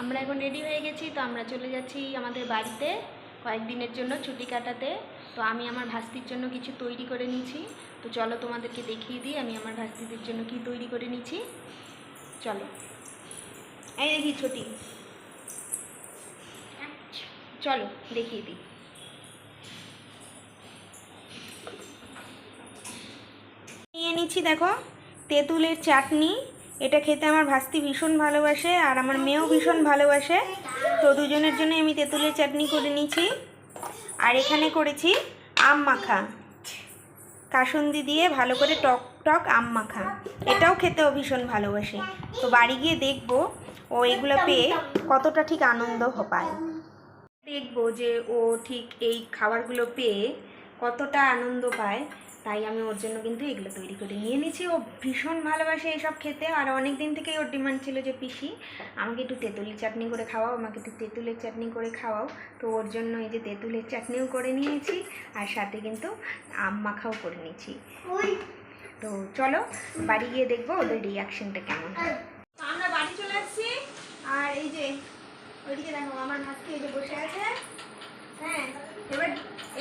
আমরা এখন রেডি হয়ে গেছি, তো আমরা চলে যাচ্ছি আমাদের বাড়িতে কয়েকদিনের জন্য ছুটি কাটাতে। তো আমি আমার ভাস্তির জন্য কিছু তৈরি করে নিয়েছি তো চলো তোমাদেরকে দেখিয়ে দিই, আমি আমার ভাস্তিদের জন্য কি তৈরি করে নিয়েছি চলো। এই দেখি ছুটি। চলো, দেখিয়ে দিই। নিয়ে নিচ্ছি দেখো, তেঁতুলের চাটনি। এটা খেতে আমার ভাস্তি ভীষণ ভালোবাসে আর আমার মেয়েও ভীষণ ভালোবাসে। তো দুজনের জন্য আমি তেঁতুলের চাটনি করে নিয়েছি। আর এখানে করেছি আম মাখা। কাসুন্দি দিয়ে ভালো করে টক টক আম মাখা। এটাও খেতেও ভীষণ ভালোবাসে। তো বাড়ি গিয়ে দেখব ও এগুলো পেয়ে কতটা ঠিক আনন্দ পায়। দেখব যে ও ঠিক এই খাবারগুলো পেয়ে কতটা আনন্দ পায়। তাই আমি ওর জন্য কিন্তু এগুলো তৈরি করে নিয়ে নিয়েছি। ও ভীষণ ভালোবাসে এইসব খেতে আর অনেক দিন থেকেই ওর ডিমান্ড ছিল যে পিসি আমাকে একটু তেঁতুলের চাটনি করে খাওয়াও আমাকে একটু তেঁতুলের চাটনি করে খাওয়াও। তো ওর জন্য এই যে তেঁতুলের চাটনিও করে নিয়েছি আর সাথে কিন্তু আম মাখাও করে নিয়েছি। তো চলো বাড়ি গিয়ে দেখব ওদের রিয়াকশনটা কেমন আমরা বাড়ি চলে আসছি। আর এই যে ওইদিকে দেখো আমার ভাতকে এই যে বসে আছে। হ্যাঁ এবার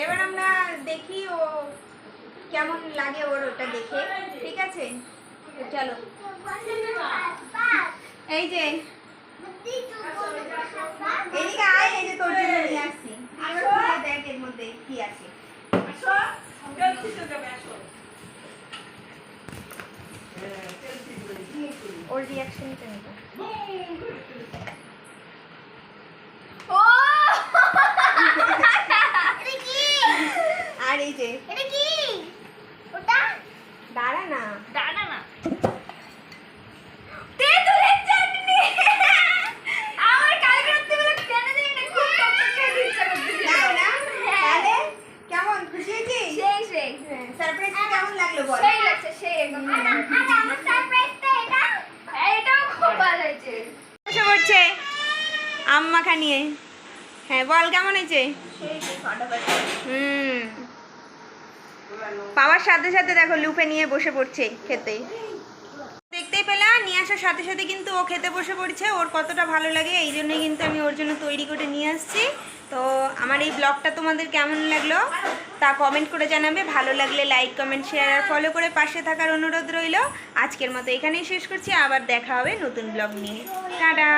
এবার আমরা দেখি ও কেমন লাগে ওর ওটা দেখে? ঠিক আছে? চলো। এই যে। এদিকে আয় এই যে তোর জন্য নিয়ে আসছি। দেখ এর মধ্যে কি আছে? ওর রিয়াকশনটা নেব ও আর এই যে এটা কি ওটা দাঁড়া না দাঁড়া না তেঁতুলের চাটনি আমার কালকে রাত্রিবেলা কেন জানি না খুব টকটক খেতে ইচ্ছা করতেছিল। তাই না হ্যাঁ। তাহলে কেমন খুশি হয়েছিস সেই সেই সারপ্রাইজ কেমন লাগল বল সেই লাগছে সেই একদম আর আমার সারপ্রাইজটা এটা এটাও খুব ভালো হয়েছে বসে পড়ছে আম মাখা হ্যাঁ বল, কেমন হয়েছে? হুম। পাওয়ার সাথে সাথে দেখো, লুপে নিয়ে বসে পড়ছে খেতে। দেখতেই পেলা, নিয়ে আসার সাথে সাথে কিন্তু ও খেতে বসে পড়ছে। ওর কতটা ভালো লাগে, এই জন্যই কিন্তু আমি ওর জন্য তৈরি করে নিয়ে আসছি। তো আমার এই ব্লগটা তোমাদের কেমন লাগল তা কমেন্ট করে জানাবে। ভালো লাগলে লাইক কমেন্ট শেয়ার আর ফলো করে পাশে থাকার অনুরোধ রইল। আজকের মতো এখানেই শেষ করছি। আবার দেখা হবে নতুন ব্লগ নিয়ে। টাটা!